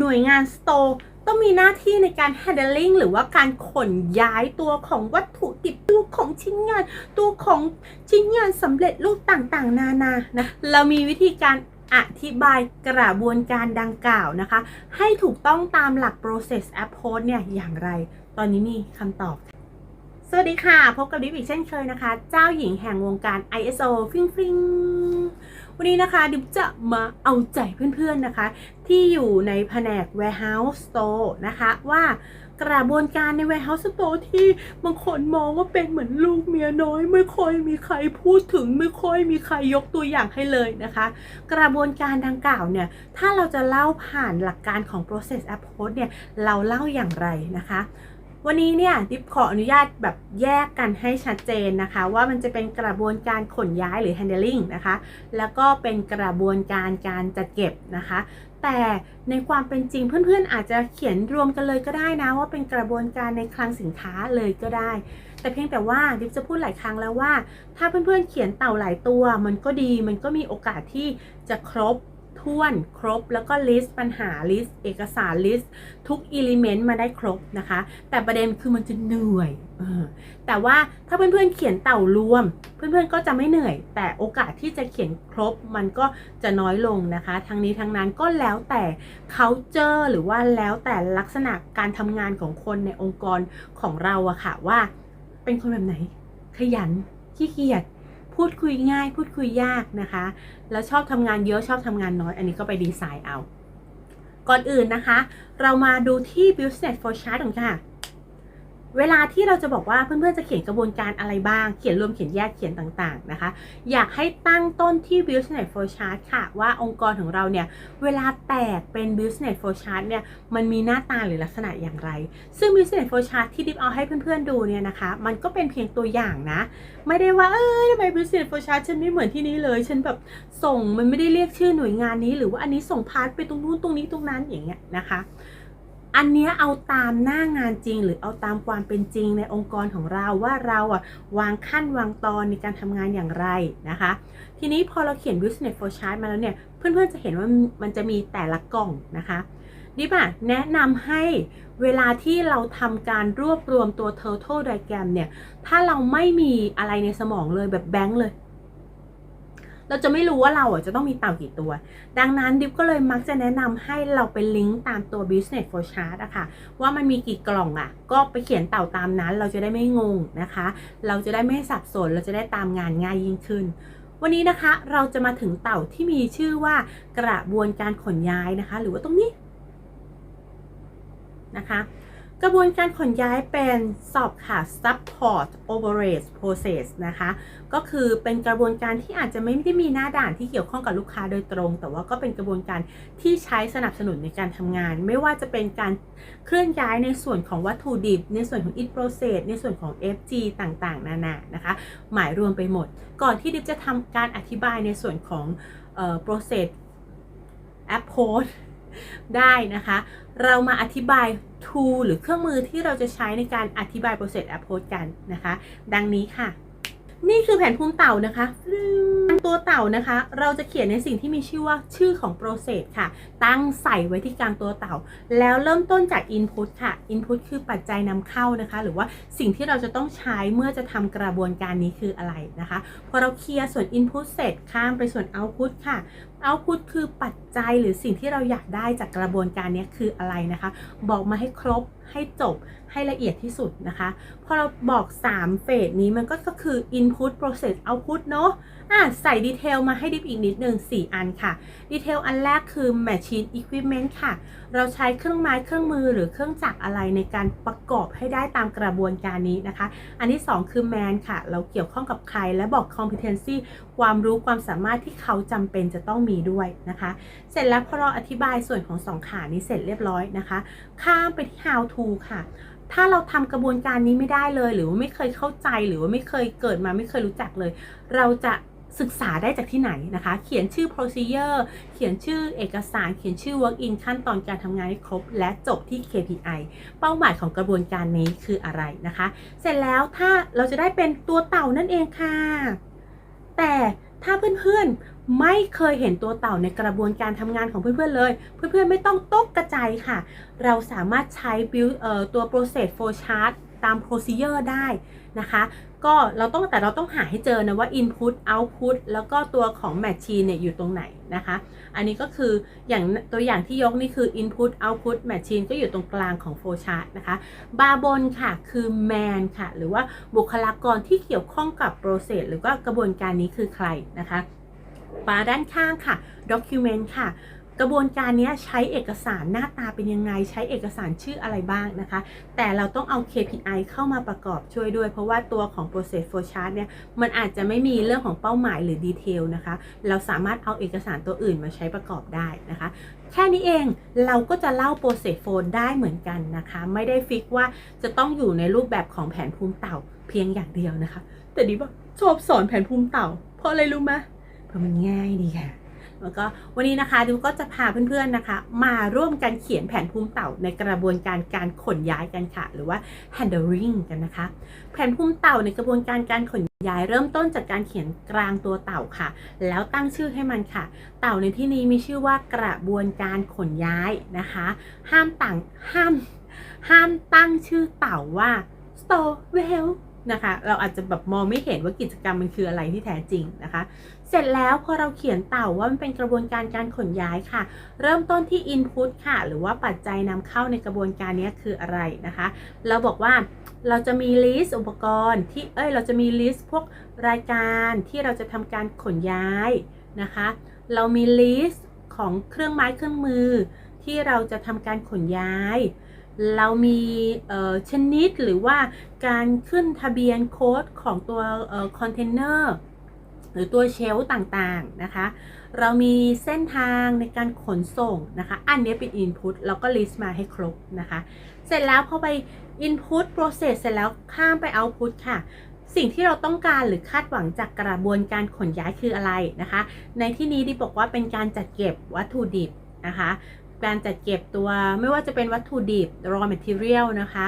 หน่วยงานสโตร์ต้องมีหน้าที่ในการ handling หรือว่าการขนย้ายตัวของวัตถุดิบตัวของชิ้นงาน ตัวของชิ้นงานสำเร็จรูปต่างๆ นานานะเรามีวิธีการอธิบายกระบวนการดังกล่าวนะคะ ให้ถูกต้องตามหลัก process approach เนี่ยอย่างไร ตอนนี้มีคำตอบ สวัสดีค่ะ พบกับดิฟอีกเช่นเคยนะคะ เจ้าหญิงแห่งวงการ ISO ฟิงฟิง วันนี้นะคะดิฟจะมาเอาใจเพื่อนๆนะคะ ที่อยู่ในแผนก warehouse store นะคะว่ากระบวนการใน warehouse store ที่บางคนมองว่าเป็นเหมือนลูกเมียน้อย ไม่ค่อยมีใครพูดถึง ไม่ค่อยมีใครยกตัวอย่างให้เลยนะคะ กระบวนการดังกล่าวเนี่ยถ้าเราจะเล่าผ่านหลักการของ process approach เนี่ยเราเล่าอย่างไรนะคะ วันนี้เนี่ยดิฟขออนุญาตแบบแยกกันให้ชัดเจนนะคะ ว่ามันจะเป็นกระบวนการขนย้ายหรือ handling นะคะ แล้วก็เป็นกระบวนการการจัดเก็บนะคะ แต่ในความเป็นจริงเพื่อนๆ อาจจะเขียนรวมกันเลยก็ได้นะ ว่าเป็นกระบวนการในคลังสินค้าเลยก็ได้ แต่เพียงแต่ว่าดิฟจะพูดหลายครั้งแล้วว่า ถ้าเพื่อนๆเขียนเต่าหลายตัว มันก็ดีมันก็มีโอกาสที่จะครบ ถ้วนครบแล้วก็ลิสต์ปัญหาลิสต์เอกสารลิสต์ทุกอิเลเมนต์มาได้ครบนะคะ แต่ประเด็นคือมันจะเหนื่อยออแต่ว่าถ้าเพื่อนๆเขียนเต่ารวม เพื่อนๆก็จะไม่เหนื่อย แต่โอกาสที่จะเขียนครบมันก็จะน้อยลงนะคะ ทั้งนี้ทั้งนั้นก็แล้วแต่ culture หรือว่าแล้วแต่ลักษณะการทำงานของคนในองค์กรของเราอะค่ะว่า เป็นคนแบบไหน ขยันขี้เกียจ พูดคุยง่าย พูดคุยยากนะคะ แล้วชอบทำงานเยอะชอบทำงานน้อย อันนี้ก็ไปดีไซน์เอา ก่อนอื่นนะคะ เรามาดูที่ business for chart กันค่ะ เวลาที่เราจะบอกว่าเพื่อนๆจะเขียนกระบวนการอะไรบ้าง เขียนรวมเขียนแยกเขียนต่างๆนะคะ อยากให้ตั้งต้นที่ business for chart ค่ะ ว่าองค์กรของเราเนี่ย เวลาแตกเป็น business for chart เนี่ย มันมีหน้าตาหรือลักษณะอย่างไร ซึ่ง business for chart ที่ดิฟเอาให้เพื่อนๆดูเนี่ยนะคะ มันก็เป็นเพียงตัวอย่างนะ ไม่ได้ว่า เอ้ยทำไม business for chart ฉันไม่เหมือนที่นี้เลย ฉันแบบส่งมันไม่ได้เรียกชื่อหน่วยงานนี้ หรือว่าอันนี้ส่งพาร์ทไปตรงนู้นตรงนี้ตรงนั้นอย่างเงี้ยนะคะ อันเนี้ยเอาตามหน้างานจริง หรือเอาตามความเป็นจริงในองค์กรของเราว่าเราอะวางขั้นวางตอนในการทำงานอย่างไรนะคะ ทีนี้พอเราเขียน business for chart มาแล้วเนี่ย เพื่อนๆจะเห็นว่ามันจะมีแต่ละกล่องนะคะดิบอะแนะนำให้เวลาที่เราทำการรวบรวมตัว total diagram เนี่ย ถ้าเราไม่มีอะไรในสมองเลยแบบแบงค์เลย เราจะไม่รู้ว่าเราอะจะต้องมีเต่ากี่ตัว ดังนั้นดิฟก็เลยมักจะแนะนำให้เราไปลิงก์ตามตัว business for chart อะค่ะ ว่ามันมีกี่กล่องอะก็ไปเขียนเต่าตามนั้น เราจะได้ไม่งงนะคะ เราจะได้ไม่สับสน เราจะได้ตามงานง่ายยิ่งขึ้นวันนี้นะคะเราจะมาถึงเต่าที่มีชื่อว่ากระบวนการขนย้ายนะคะ หรือว่าตรงนี้นะคะ กระบวนการขนย้ายเป็นสอบค่ะ support operate process นะคะ ก็คือเป็นกระบวนการที่อาจจะไม่ได้มีหน้าด่านที่เกี่ยวข้องกับลูกค้าโดยตรง แต่ว่าก็เป็นกระบวนการที่ใช้สนับสนุนในการทำงาน ไม่ว่าจะเป็นการเคลื่อนย้ายในส่วนของวัตถุดิบ ในส่วนของ in process ในส่วนของ FG ต่างๆ นานานะคะ หมายรวมไปหมด ก่อนที่ดิฟจะทำการอธิบายในส่วนของเอ่อ process approach ได้นะคะ เรามาอธิบาย tool หรือเครื่องมือที่เราจะใช้ในการอธิบาย process approach กันนะคะ ดังนี้ค่ะ นี่คือแผนภูมิเต่านะคะตัวเต่านะคะ เราจะเขียนในสิ่งที่มีชื่อว่าชื่อของ process ค่ะ ตั้งใส่ไว้ที่กลางตัวเต่า แล้วเริ่มต้นจาก input ค่ะ input คือปัจจัยนำเข้านะคะ หรือว่าสิ่งที่เราจะต้องใช้เมื่อจะทำกระบวนการนี้คืออะไรนะคะ พอเราเคลียร์ส่วน input เสร็จข้ามไปส่วน output ค่ะ output คือปัจจัยหรือสิ่งที่เราอยากได้จากกระบวนการนี้คืออะไรนะคะ บอกมาให้ครบให้จบให้ละเอียดที่สุดนะคะ พอเราบอก 3 เฟสนี้มันก็คือ input process output เนอะอะใส่ดีเทลมาให้ดิฟอีกนิดนึง 4 อันค่ะ ดีเทลอันแรกคือ machine equipment ค่ะ เราใช้เครื่องไม้เครื่องมือหรือเครื่องจักรอะไรในการประกอบให้ได้ตามกระบวนการนี้นะคะ อันที่ 2 คือ man ค่ะ เราเกี่ยวข้องกับใครและบอก competency ความรู้ความสามารถที่เขาจำเป็นจะต้องมีด้วยนะคะ เสร็จแล้วพอเราอธิบายส่วนของสองขานี้เสร็จเรียบร้อยนะคะ ข้ามไปที่ how to ค่ะถ้าเราทำกระบวนการนี้ไม่ได้เลย หรือว่าไม่เคยเข้าใจหรือว่าไม่เคยเกิดมาไม่เคยรู้จักเลย เราจะ ศึกษาได้จากที่ไหนนะคะ เขียนชื่อ procedure เขียนชื่อเอกสาร เขียนชื่อ work in ขั้นตอนการทำงานให้ครบ และจบที่ KPI เป้าหมายของกระบวนการนี้คืออะไรนะคะ เสร็จแล้วถ้าเราจะได้เป็นตัวเต่านั่นเองค่ะ แต่ถ้าเพื่อนๆ ไม่เคยเห็นตัวเต่าในกระบวนการทำงานของเพื่อนๆเลย เพื่อนๆ ไม่ต้องตกกระจายค่ะ เราสามารถใช้ build ตัว process flow chart ตาม procedure ได้นะคะ ก็เราต้องแต่เราต้องหาให้เจอนะว่า input output แล้วก็ตัวของ machine เนี่ยอยู่ตรงไหนนะคะ อันนี้ก็คืออย่างตัวอย่างที่ยกนี่คือ input output machine ก็อยู่ตรงกลางของ flow chart นะคะ บาร์บนค่ะคือ man ค่ะ หรือว่าบุคลากรที่เกี่ยวข้องกับ process หรือว่ากระบวนการนี้คือใครนะคะบาร์ด้านข้างค่ะ document ค่ะ กระบวนการนี้ใช้เอกสารหน้าตาเป็นยังไง ใช้เอกสารชื่ออะไรบ้างนะคะ แต่เราต้องเอา KPI เข้ามาประกอบช่วยด้วย เพราะว่าตัวของ process flow chart เนี่ยมันอาจจะไม่มีเรื่องของเป้าหมายหรือดีเทลนะคะ เราสามารถเอาเอกสารตัวอื่นมาใช้ประกอบได้นะคะ แค่นี้เองเราก็จะเล่า process flow ได้เหมือนกันนะคะ ไม่ได้ฟิกว่าจะต้องอยู่ในรูปแบบของแผนภูมิเต่าเพียงอย่างเดียวนะคะ แต่ดิว่าชอบสอนแผนภูมิเต่า เพราะอะไรรู้ไหมเพราะมันง่ายดีค่ะ แล้วก็วันนี้นะคะดิวก็จะพาเพื่อนๆนะคะ มาร่วมกันเขียนแผนภูมิเต่าในกระบวนการการขนย้ายกันค่ะ หรือว่า handling กันนะคะ แผนภูมิเต่าในกระบวนการการขนย้ายเริ่มต้นจากการเขียนกลางตัวเต่าค่ะ แล้วตั้งชื่อให้มันค่ะ เต่าในที่นี้มีชื่อว่ากระบวนการขนย้ายนะคะ ห้ามต่างห้าม ห้ามตั้งชื่อเต่าว่า stowell นะคะ เราอาจจะแบบมองไม่เห็นว่ากิจกรรมมันคืออะไรที่แท้จริงนะคะ เสร็จแล้วพอเราเขียนเต่าว่ามันเป็นกระบวนการการขนย้ายค่ะ เริ่มต้นที่ input ค่ะ หรือว่าปัจจัยนำเข้าในกระบวนการนี้คืออะไรนะคะ เราบอกว่าเราจะมี list อุปกรณ์ที่เอ้ยเราจะมี list พวกรายการที่เราจะทำการขนย้ายนะคะ เรามี list ของเครื่องไม้เครื่องมือที่เราจะทำการขนย้าย เรามีชนิดหรือว่าการขึ้นทะเบียนโค้ดของตัวคอนเทนเนอร์หรือตัวเชลต่างๆนะคะ เรามีเส้นทางในการขนส่งนะคะ อันนี้เป็น Input แล้วก็ list มาให้ครบนะคะ เสร็จแล้วพอไป Input Process เสร็จแล้วข้ามไป Output ค่ะ สิ่งที่เราต้องการหรือคาดหวังจากกระบวนการขนย้ายคืออะไรนะคะ ในที่นี้ดิบอกว่าเป็นการจัดเก็บวัตถุดิบนะคะ การจัดเก็บตัวไม่ว่าจะเป็นวัตถุดิบ raw material นะคะ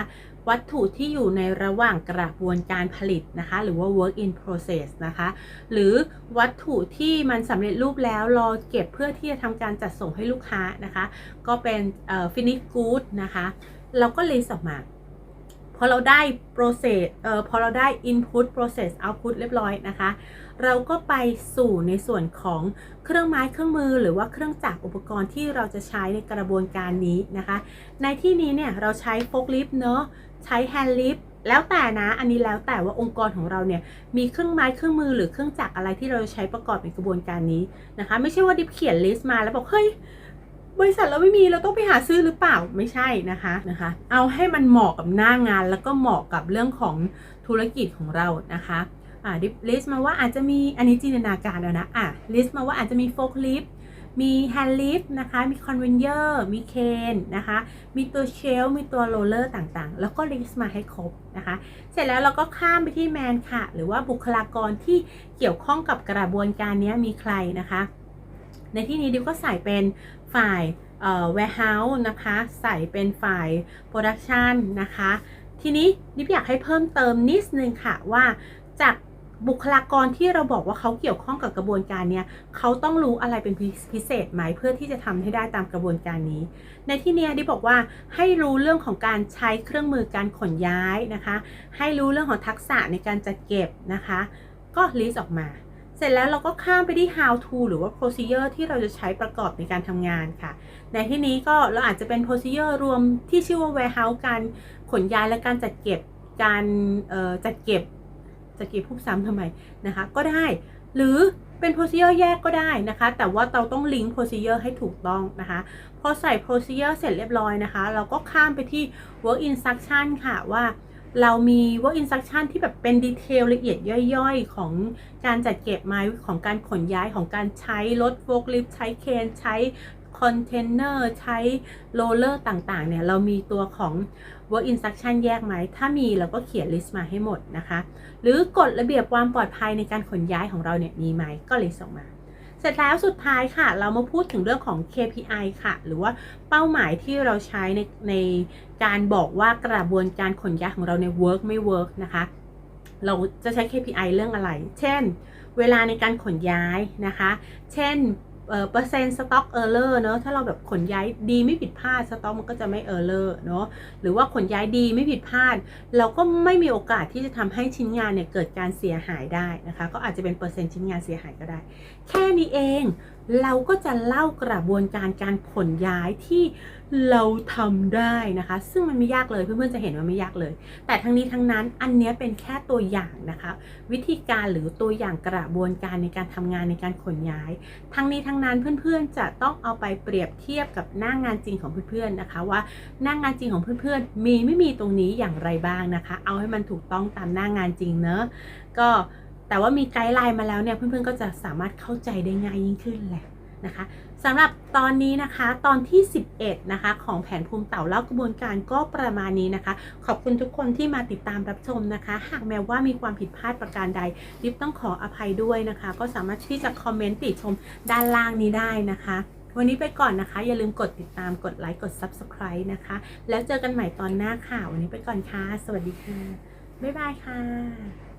วัตถุที่อยู่ในระหว่างกระบวนการผลิตนะคะ หรือว่า work in process นะคะ หรือวัตถุที่มันสำเร็จรูปแล้วรอเก็บเพื่อที่จะทำการจัดส่งให้ลูกค้านะคะ ก็เป็น finish good นะคะ เราก็ list ออกมา พอเราได้ process เอ่อพอเราได้ input process output เรียบร้อยนะคะ เราก็ไปสู่ในส่วนของเครื่องไม้เครื่องมือ หรือว่าเครื่องจักรอุปกรณ์ที่เราจะใช้ในกระบวนการนี้นะคะ ในที่นี้เนี่ยเราใช้ forklift เนอะใช้ hand lift แล้วแต่นะ อันนี้แล้วแต่ว่าองค์กรของเราเนี่ยมีเครื่องไม้เครื่องมือหรือเครื่องจักรอะไรที่เราใช้ประกอบในกระบวนการนี้นะคะ ไม่ใช่ว่าดิบเขียนลิสต์มาแล้วบอกเฮ้ย บริษัทเราไม่มีเราต้องไปหาซื้อหรือเปล่าไม่ใช่นะคะนะคะ เอาให้มันเหมาะกับหน้างาน แล้วก็เหมาะกับเรื่องของธุรกิจของเรานะคะอ่าดิลิสต์มาว่าอาจจะมีอันนี้จินตนาการแล้วนะอะลิสต์มาว่าอาจจะมีโฟล์คลิฟมีแฮนด์ลิฟต์นะคะ มีคอนเวนเยอร์ มีเคนนะคะ มีตัวเชลมีตัวโรลเลอร์ต่างๆ แล้วก็ลิสต์มาให้ครบนะคะ เสร็จแล้วเราก็ข้ามไปที่แมนค่ะ หรือว่าบุคลากรที่เกี่ยวข้องกับกระบวนการนี้มีใครนะคะ ในที่นี้ดิวก็ใส่เป็น ฝ่ายเอ่อ warehouse นะคะ ใส่เป็นฝ่าย production นะคะ ทีนี้ดิบอยากให้เพิ่มเติมนิดนึงค่ะว่าจากบุคลากรที่เราบอกว่าเขาเกี่ยวข้องกับกระบวนการเนี้ยเขาต้องรู้อะไรเป็นพิเศษไหมเพื่อที่จะทำให้ได้ตามกระบวนการนี้ ในที่นี้ยดิบอกว่าให้รู้เรื่องของการใช้เครื่องมือการขนย้ายนะคะ ให้รู้เรื่องของทักษะในการจัดเก็บนะคะ ก็ลิสต์ออกมา เสร็จแล้วเราก็ข้ามไปที่ how to หรือว่า procedure ที่เราจะใช้ประกอบในการทำงานค่ะ ในที่นี้ก็เราอาจจะเป็น procedure รวมที่ชื่อว่า warehouse การขนย้ายและการจัดเก็บการจัดเก็บจัดเก็บผู้ซ้ำทำไมนะคะก็ได้ หรือเป็น procedure แยกก็ได้นะคะ แต่ว่าเราต้องลิงก์ procedure ให้ถูกต้องนะคะ พอใส่ procedure เสร็จเรียบร้อยนะคะ เราก็ข้ามไปที่ work instruction ค่ะว่า เรามี work instruction ที่แบบเป็นดีเทลละเอียดย่อยๆ ของการจัดเก็บไม้ของการขนย้ายของการใช้รถโฟล์คลิฟใช้เคนใช้คอนเทนเนอร์ใช้โรลเลอร์ต่างๆ เนี่ย เรามีตัวของ work instruction แยกไหม ถ้ามีเราก็เขียน list มาให้หมดนะคะ หรือกฎระเบียบความปลอดภัยในการขนย้ายของเราเนี่ยมีไหมก็ list ออกมา เสร็จแล้วสุดท้ายค่ะ เรามาพูดถึงเรื่องของ KPI ค่ะ หรือว่าเป้าหมายที่เราใช้ในในการบอกว่ากระบวนการขนย้ายของเราใน work ไม่ work นะคะ เราจะใช้ KPI เรื่องอะไร เช่น เวลาในการขนย้ายนะคะ เช่น เปอร์เซ็นต์สต็อกเออร์เลอร์เนาะถ้าเราแบบขนย้ายดีไม่ผิดพลาดสต็อกมันก็จะไม่เออร์เลอร์เนาะหรือว่าขนย้ายดีไม่ผิดพลาด เราก็ไม่มีโอกาสที่จะทำให้ชิ้นงานเนี่ยเกิดการเสียหายได้นะคะ ก็อาจจะเป็นเปอร์เซ็นต์ชิ้นงานเสียหายก็ได้ แค่นี้เอง เราก็จะเล่ากระบวนการการขนย้ายที่เราทำได้นะคะ ซึ่งมันไม่ยากเลยเพื่อนๆจะเห็นว่าไม่ยากเลย แต่ทั้งนี้ทั้งนั้นอันนี้เป็นแค่ตัวอย่างนะคะ วิธีการหรือตัวอย่างกระบวนการในการทำงานในการขนย้าย ทั้งนี้ทั้งนั้นเพื่อนๆจะต้องเอาไปเปรียบเทียบกับหน้างงานจริงของเพื่อนๆนะคะว่าหน้างงานจริงของเพื่อนๆมีไม่มีตรงนี้อย่างไรบ้างนะคะ เอาให้มันถูกต้องตามหน้างงานจริงเนอะก็ แต่ว่ามีไกด์ไลน์มาแล้วเนี่ยเพื่อนๆก็จะสามารถเข้าใจได้ง่ายยิ่งขึ้นแหละนะคะสำหรับตอนนี้นะคะตอนที่ 11 นะคะ ของแผนภูมิเต่าเล่ากระบวนการก็ประมาณนี้นะคะ ขอบคุณทุกคนที่มาติดตามรับชมนะคะ หากแม้ว่ามีความผิดพลาดประการใดลิฟต้องขออภัยด้วยนะคะ ก็สามารถที่จะคอมเมนต์ติชมด้านล่างนี้ได้นะคะ วันนี้ไปก่อนนะคะ อย่าลืมกดติดตามกดไลค์กด Subscribe นะคะ แล้วเจอกันใหม่ตอนหน้าค่ะ วันนี้ไปก่อนค่ะ สวัสดีค่ะ บ๊ายบายค่ะ